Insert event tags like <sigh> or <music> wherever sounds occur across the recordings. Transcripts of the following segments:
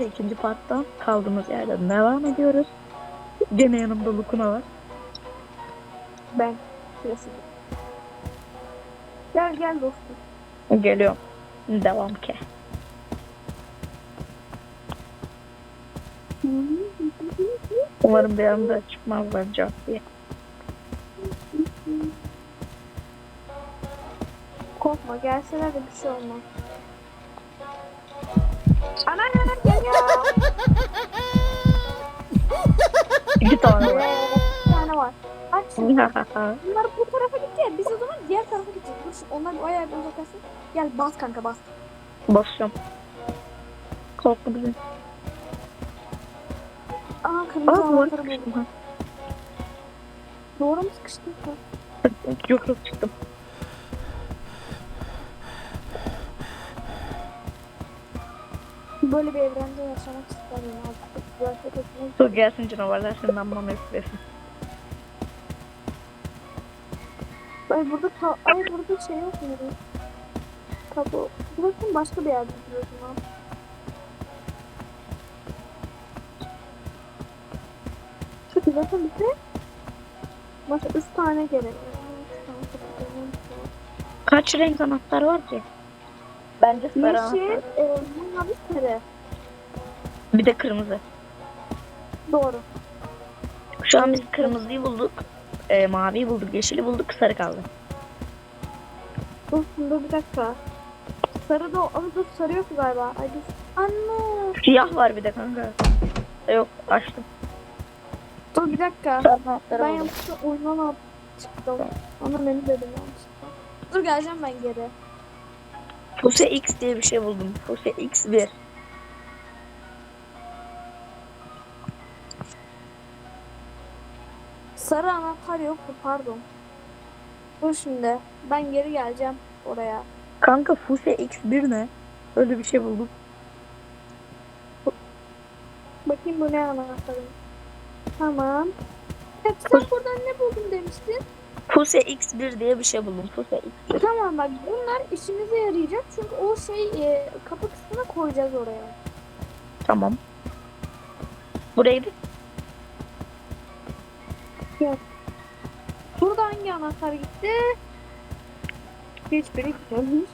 ikinci parttan kaldığımız yerden devam ediyoruz. Gene yanımda Lukuna var. Ben. Klasik. Gel gel dostum. Geliyorum. Devam ki. Umarım bir anda çıkmazlar cevap diye. Korkma gelseler de bir şey olmaz. Ana geliyor. İki tane var. Bir tane var. Aç şimdi. Bunlar bu tarafa gitti ya. Biz o zaman diğer tarafa gideceğiz. Dur şu onlar o bir uzaklaşsın. Gel bas kanka bas. Basıyorum. Korkma bizi. Aa kırmızı Aa duvara anahtarı buldum. Doğru mu sıkıştın? Yok yok çıktım. Böyle bir evrende yaşamak istemiyorum artık. Gerçek etmek Dur gelsin canavarlar senin ammanı üflesin. Ay burada ta ay burada şey yok mu? Tabu. Burası başka bir yerde duruyorsun. Çok güzel tabii ki. Başka üç tane gerek. Kaç renk anahtar var ki? Bence sarı Yeşil, anahtar. e, mavi, sarı. Bir de kırmızı. Doğru. Şu an biz kırmızıyı bulduk. E, maviyi bulduk, yeşili bulduk, sarı kaldı. Dur, dur bir dakika. Sarı da ama dur sarı yok galiba. Ay. Anne. Siyah var bir de kanka. Yok açtım. Dur bir dakika. Sarı Ben yanlışlıkla oyundan çıktım. Ona beni dedim yanlışlıkla. Dur geleceğim ben geri. Fuse X diye bir şey buldum. Fuse X1. Sarı anahtar yoktu pardon. Dur şimdi. Ben geri geleceğim oraya. Kanka Fuse X1 ne? Öyle bir şey buldum. Bakayım bu ne anahtarı. Tamam. Evet, sen buradan ne buldun demiştin? Fuse X1 diye bir şey buldum. Fuse X1. Tamam bak bunlar işimize yarayacak çünkü o şey e, kapı kısmına koyacağız oraya. Tamam. Buraya gidip Burada hangi anahtar gitti? Hiçbiri gitmemiş.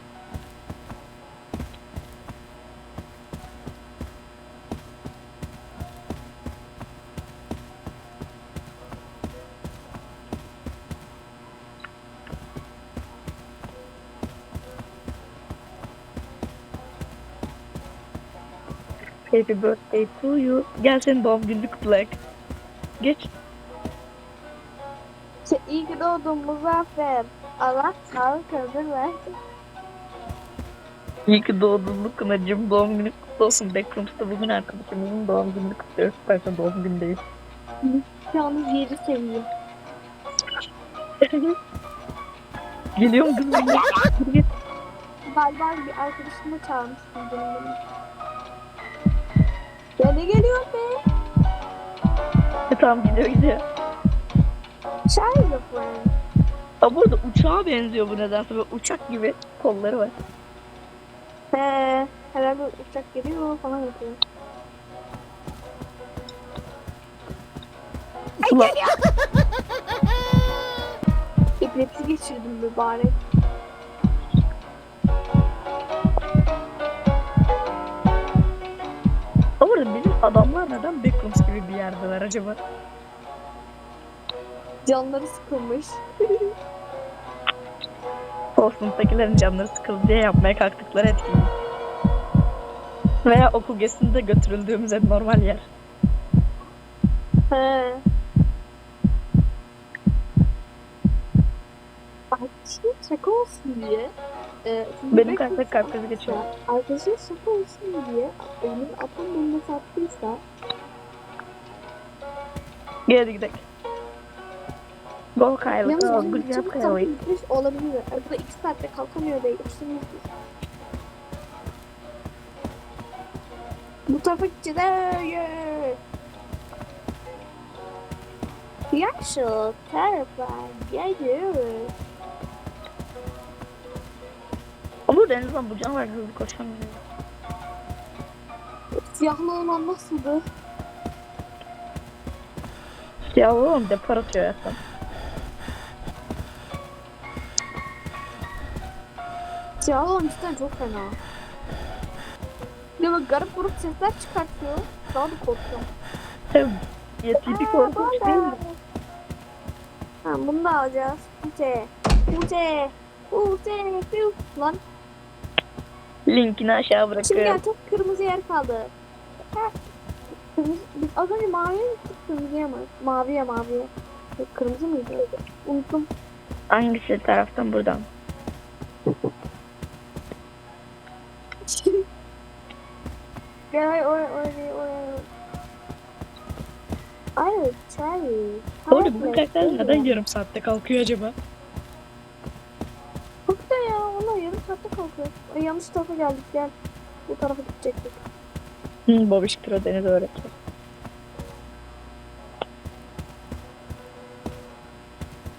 Happy birthday to you. Gel senin doğum gününü kutlayak. Geç. Şey, iyi ki doğdun Muzaffer. Allah sağlık ömür versin. İyi ki doğdun Lukunacığım. Doğum günü kutlu olsun. Backrooms'ta bugün arkadaşımızın doğum gününü kutluyoruz. Zaten doğum günü değil. Yalnız yeri seviyor. Geliyorum kızım. Galiba bir arkadaşımı çağırmıştım benim. Ya ne geliyor be? E, tamam gidiyor gidiyor. Rain. Aa, bu arada uçağa benziyor bu nedense. Böyle uçak gibi kolları var. He, herhalde uçak geliyor falan yapıyor. Ulan, <laughs> Epilepsi geçirdim mübarek. Acaba? Canları sıkılmış. <laughs> O sınıftakilerin canları sıkıldı diye yapmaya kalktıkları etkinlik. Veya okul gezisinde götürüldüğümüz en normal yer. He. Arkadaşım şaka olsun diye. E, Benim kalpte kalp krizi geçiyor. Arkadaşım şaka olsun diye benim atam bunu sattıysa Hadi gidelim. Go Kyle. Yalnız çabuk Kyle. kalkıp gitmiş olabilir. Arada iki saatte kalkamıyor değil. İşte Bu tarafa gideceğiz. Yeah. Yaşıl tarafa gidiyoruz. Ama en azından bu canavar hızlı koşamıyor. Siyahlı olan nasıldı? Ya oğlum depar atıyor ya sen. Siyahlı olan cidden çok fena. Ya bak garip grup sesler çıkartıyor. Daha da korkuyorum. Sen yetiydi korkunç değil mi? Ha bunu da alacağız. Ute. Ute. Ute. Lan Linkini aşağı şimdi bırakıyorum. artık kırmızı yer kaldı. Ha. Kırmızı- Biz az önce maviye mi gittik kırmızıya mı? Maviye maviye. Yok, Kırmızı mıydı? Unuttum. Hangisi taraftan buradan? <laughs> Gel ay oraya oraya oraya. Ay çay. Doğru bu karakter neden yarım saatte kalkıyor acaba? Çok da ya valla yarım saatte kalkıyor. Ay, yanlış tarafa geldik gel. Bu tarafa gidecektik. Hı, Babiş Pro Deniz öğretmen.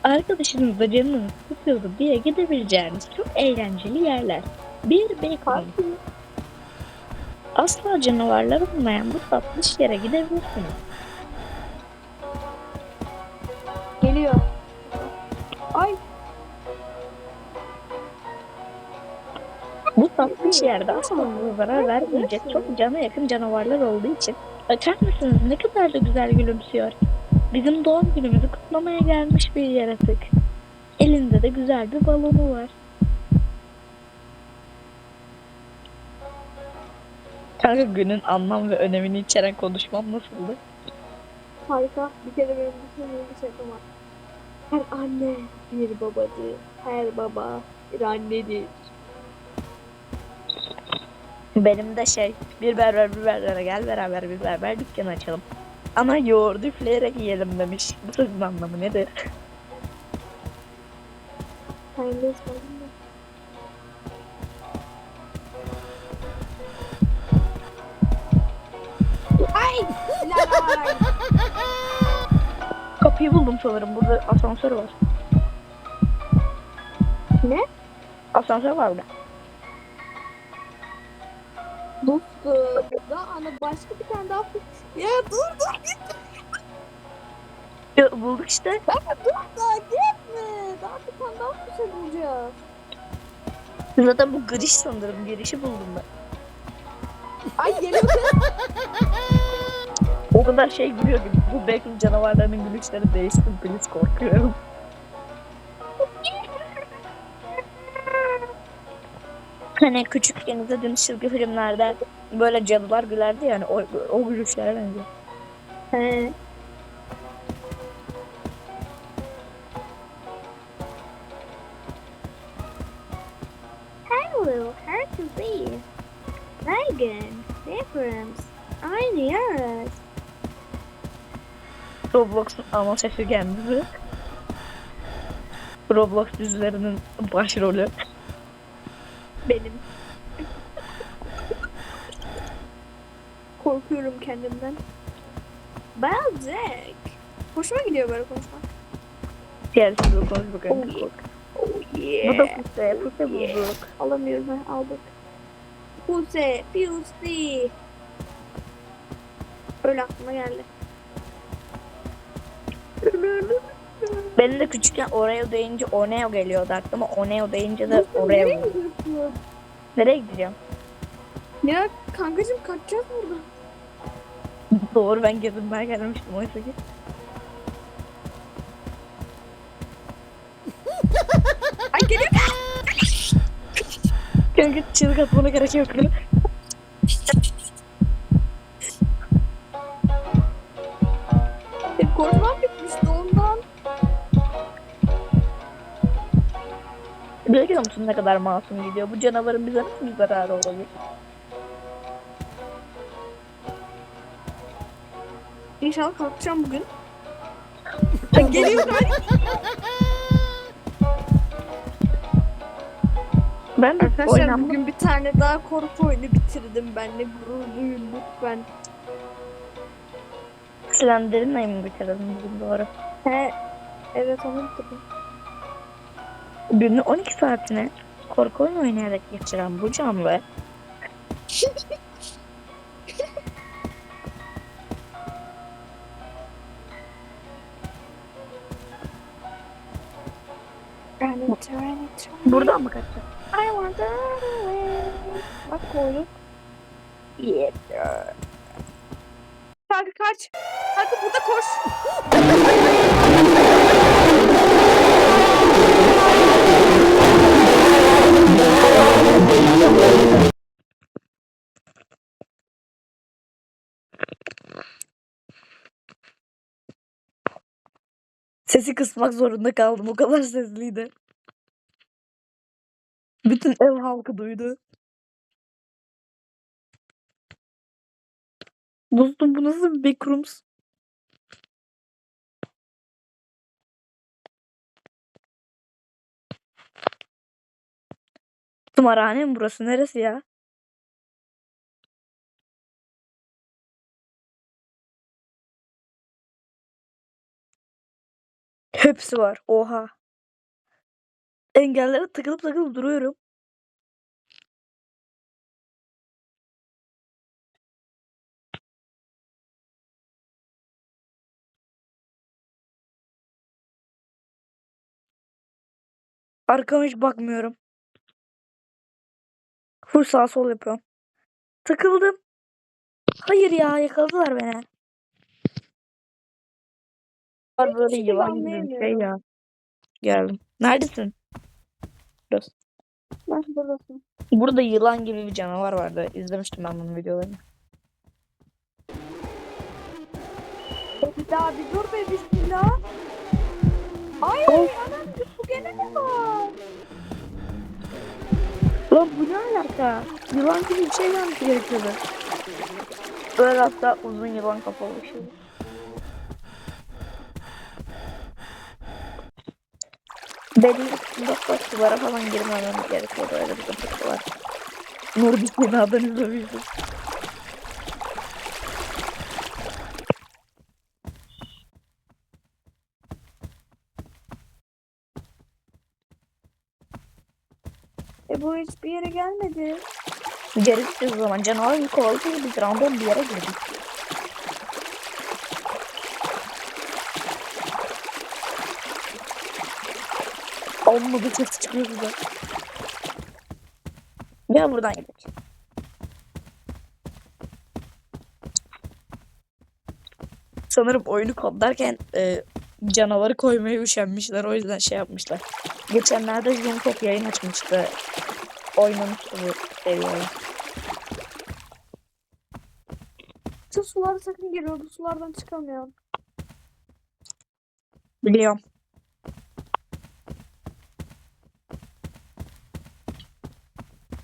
Arkadaşınızla canınız sıkıldı diye gidebileceğiniz çok eğlenceli yerler. Bir. Parti. Asla canavarlar olmayan bu tatlış yere gidebilirsiniz. Geliyor. Ay Bu tatlış yerde asla zarar vermeyecek çok cana yakın canavarlar olduğu için bakar mısınız ne kadar da güzel gülümsüyor. Bizim doğum günümüzü kutlamaya gelmiş bir yaratık. Elinde de güzel bir balonu var. Kanka günün anlam ve önemini içeren konuşmam nasıldı? harika. Bir kere benim bütün bir şey var. Her anne bir babadır. Her baba bir annedir. Benim de şey bir berber bir berbere gel beraber bir berber dükkanı açalım. Ama yoğurdu üfleyerek yiyelim demiş. Bu sözün anlamı nedir? Ay! <laughs> Kapıyı buldum sanırım. Burada asansör var. Ne? Asansör var burada. Dostum. Burada ana başka bir tane daha Ya dur dur git. Ya, bulduk işte. Kanka dur daha gitme. Daha bir tane daha şey bulacağız. Zaten bu giriş sanırım. Girişi buldum ben. Ay geliyor kız. O kadar şey gülüyor ki. Bu Bacon canavarlarının gülüşleri değişsin. Please korkuyorum. Hani küçükken izlediğimiz çizgi filmlerde böyle cadılar gülerdi yani o, o gülüşlere benziyor. He. Hello, herkese. Megan, difference. Oynuyoruz. Roblox'un ana sesi kendisi. Roblox dizilerinin başrolü. Benim. Korkuyorum kendimden. Balzac. Hoşuma gidiyor böyle konuşmak. Siz de konuş bakalım. Oh yeah. Oh Bu da Puse. Puse bulduk. Alamıyorum ben aldık. Puse, Puse. Öyle aklıma geldi. Benim de küçükken Oreo deyince Oneo geliyordu aklıma. Oneo deyince de Oreo. Nereye gidiyorsun? Nereye gideceğim? Ya kankacım kaçacağız burada. <laughs> Doğru ben gezinmeye gelmiştim oysa ki. Ay geliyor. Kanka çığlık atmana gerek yok. Musun ne kadar masum gidiyor? Bu canavarın bize nasıl bir zararı olabilir? İnşallah kalkacağım bugün. <laughs> Ay, geliyor galiba. Ben de Arkadaşlar oynanma. bugün bir tane daha korku oyunu bitirdim ben de gurur duyun lütfen. Slender'inle mi bitirdin bugün doğru? He. Evet onu bitirdim. Günün 12 saatini korku oyunu oynayarak geçiren bu canlı Buradan mı kaçacak? I want to Bak koyduk. Yeah. Kanka kaç. Kanka burada koş. Sesi kısmak zorunda kaldım. O kadar sesliydi. Bütün ev halkı duydu. Dostum bu nasıl bir backrooms? Tımarhane mi burası? Neresi ya? Hepsi var. Oha. Engellere takılıp takılıp duruyorum. Arkama hiç bakmıyorum. Full sağ sol yapıyorum. Takıldım. Hayır ya yakaladılar beni. Var böyle yılan gibi bir şey anlayamıyorum. ya. Geldim. Neredesin? Burası. Ben buradasın. Burada yılan gibi bir canavar vardı. İzlemiştim ben bunun videolarını. Bir daha bir dur be bismillah. Ay Of. anam bu gene ne var? Lan bu ne alaka? Yılan gibi bir şey gelmesi gerekiyordu. Böyle hatta uzun yılan kafalı bir şey. Belli kısımda sulara falan girmemem gerekiyordu. Öyle bir sıkıntı var. Nordik binadan izlemiştim. Bu hiçbir yere gelmedi. Geri gideceğiz o zaman. Canavar bir kovaladı biz random bir yere girdik. Olmadı ses çıkıyor bize. Gel buradan gidelim. Sanırım oyunu kodlarken e, canavarı koymaya üşenmişler. O yüzden şey yapmışlar. Geçenlerde Zoom yayın açmıştı. Oynamıştı bu seviyeyi. Şu sulara sakın giriyordu. Sulardan çıkamıyorum. Biliyorum.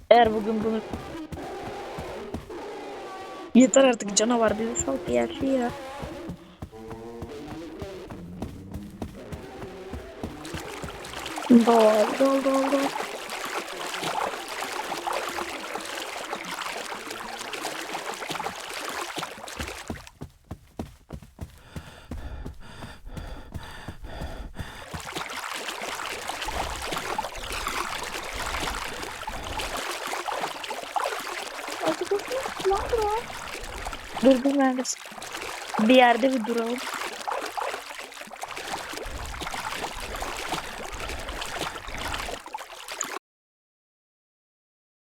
Eğer bugün bunu Yeter artık canavar bizi sal bir yer şey ya. Dol dol dol dol. Artık o sular var. Dur dur neredesin? Bir yerde bir duralım.